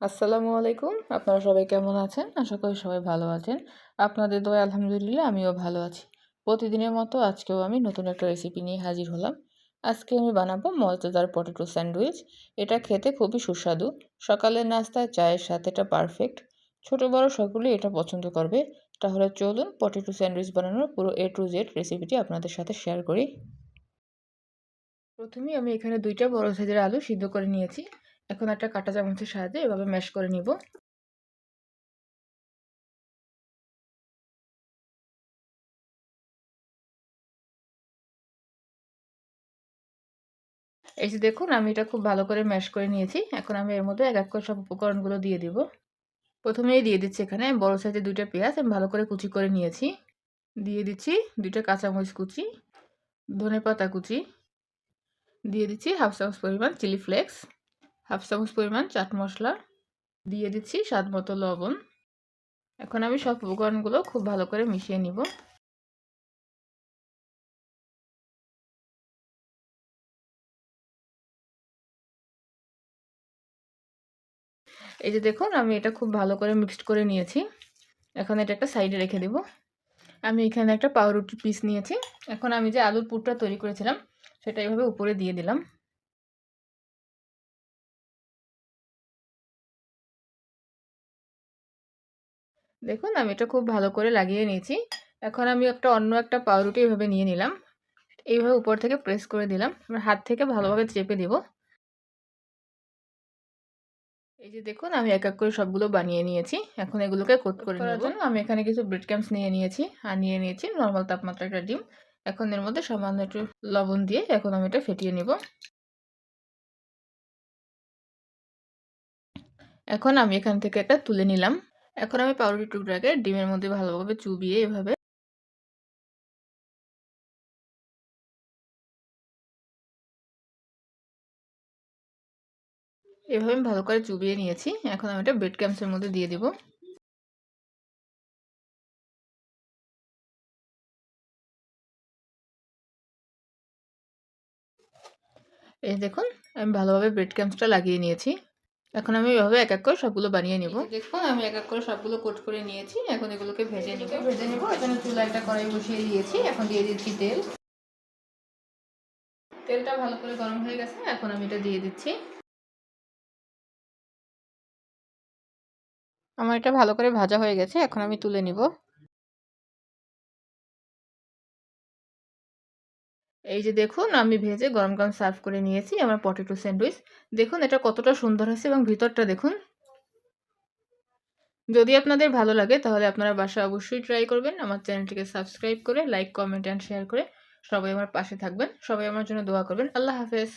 আসসালামু আলাইকুম। আপনারা সবাই কেমন আছেন? আশা করি সবাই ভালো আছেন। আপনাদের দয়া, আলহামদুলিল্লাহ, আমিও ভালো আছি। প্রতিদিনের মতো আজকেও আমি নতুন একটা রেসিপি নিয়ে হাজির হলাম। আজকে আমি বানাবো মজাদার পটেটো স্যান্ডউইচ। এটা খেতে খুবই সুস্বাদু। সকালের নাস্তায় চায়ের সাথে এটা পারফেক্ট ছোট, বড় সকলেই এটা পছন্দ করবে। তাহলে চলুন পটেটো স্যান্ডউইচ বানানোর পুরো এ টু জেড রেসিপিটি আপনাদের সাথে শেয়ার করি। প্রথমেই আমি এখানে দুইটা বড় সাইজের আলু সিদ্ধ করে নিয়েছি। এখন একটা কাঁটা চামচের সাহায্যে এভাবে ম্যাশ করে নিব। এই যে দেখুন, আমি এটা খুব ভালো করে ম্যাশ করে নিয়েছি। এখন আমি এর মধ্যে এক এক করে সব উপকরণগুলো দিয়ে দিব। প্রথমেই দিয়ে দিচ্ছি এখানে বড় সাইজে দুইটা পেঁয়াজ, আমি ভালো করে কুচি করে নিয়েছি। দিয়ে দিচ্ছি দুইটা কাঁচামরিচ কুচি ধনে পাতা কুচি। দিয়ে দিচ্ছি হাফ চামচ পরিমাণ চিলি ফ্লেক্স। হাফ চামচ পরিমাণ চাট মশলা দিয়ে দিচ্ছি স্বাদ মতো লবণ। এখন আমি সব উপকরণগুলো খুব ভালো করে মিশিয়ে নিব। এই যে দেখুন, আমি এটা খুব ভালো করে মিক্সড করে নিয়েছি। এখন এটা একটা সাইডে রেখে দেব। আমি এখানে একটা পাউরুটি পিস নিয়েছি। এখন আমি যে আলুর পুরটা তৈরি করেছিলাম, সেটা এভাবে উপরে দিয়ে দিলাম। দেখুন আমি এটা খুব ভালো করে লাগিয়ে নিয়েছি। এখন আমি একটা অন্য একটা পাউরুটি এভাবে নিয়ে নিলাম। এইভাবে উপর থেকে প্রেস করে দিলাম। এবার হাত থেকে ভালোভাবে চেপে দিব। এই যে দেখুন আমি এক এক করে সবগুলো বানিয়ে নিয়েছি। এখন এগুলোকে কোট করে নেওয়ার জন্য? আমি এখানে কিছু ব্রেড ক্যাম্পস নিয়ে নিয়েছি আর নিয়ে নিয়েছি নর্মাল তাপমাত্রা একটা ডিম। এখন এর মধ্যে সামান্য একটু লবণ দিয়ে এখন আমি এটা ফেটিয়ে নিব। এখন আমি এখান থেকে একটা তুলে নিলাম। এখন আমি পাউরুটি টুকরাকে ডিমের মধ্যে ভালোভাবে চুবিয়ে এভাবে এভাবে আমি ভালো করে চুবিয়ে নিয়েছি। এখন আমি এটা ব্রেড ক্যাম্পসের মধ্যে দিয়ে দিব। এই দেখুন, আমি ভালোভাবে ব্রেড ক্যাম্পসটা লাগিয়ে নিয়েছি। এখন আমি এভাবে এক এক করে সবগুলো বানিয়ে নিব। দেখুন আমি এক এক করে সবগুলো কোট করে নিয়েছি। এখন এগুলোকে ভেজে নিব। ভেজে নিব। এখানে চুলা একটা কড়াই বসিয়ে দিয়েছি। এখন দিয়ে দিচ্ছি তেল। তেলটা ভালো করে গরম হয়ে গেছে। এখন আমি এটা দিয়ে দিচ্ছি। আমার এটা ভালো করে ভাজা হয়ে গেছে। এখন আমি তুলে নিব। এই যে দেখুন, আমি ভেজে গরম গরম সার্ভ করে নিয়েছি আমার পটেটো স্যান্ডউইচ। দেখুন, এটা কতটা সুন্দর হয়েছে এবং ভিতরটা দেখুন। যদি আপনাদের ভালো লাগে, তাহলে আপনারা বাসা অবশ্যই ট্রাই করবেন। আমার চ্যানেলটিকে সাবস্ক্রাইব করে লাইক কমেন্ট অ্যান্ড শেয়ার করে সবাই আমার পাশে থাকবেন। সবাই আমার জন্য দোয়া করবেন। আল্লাহ হাফেজ।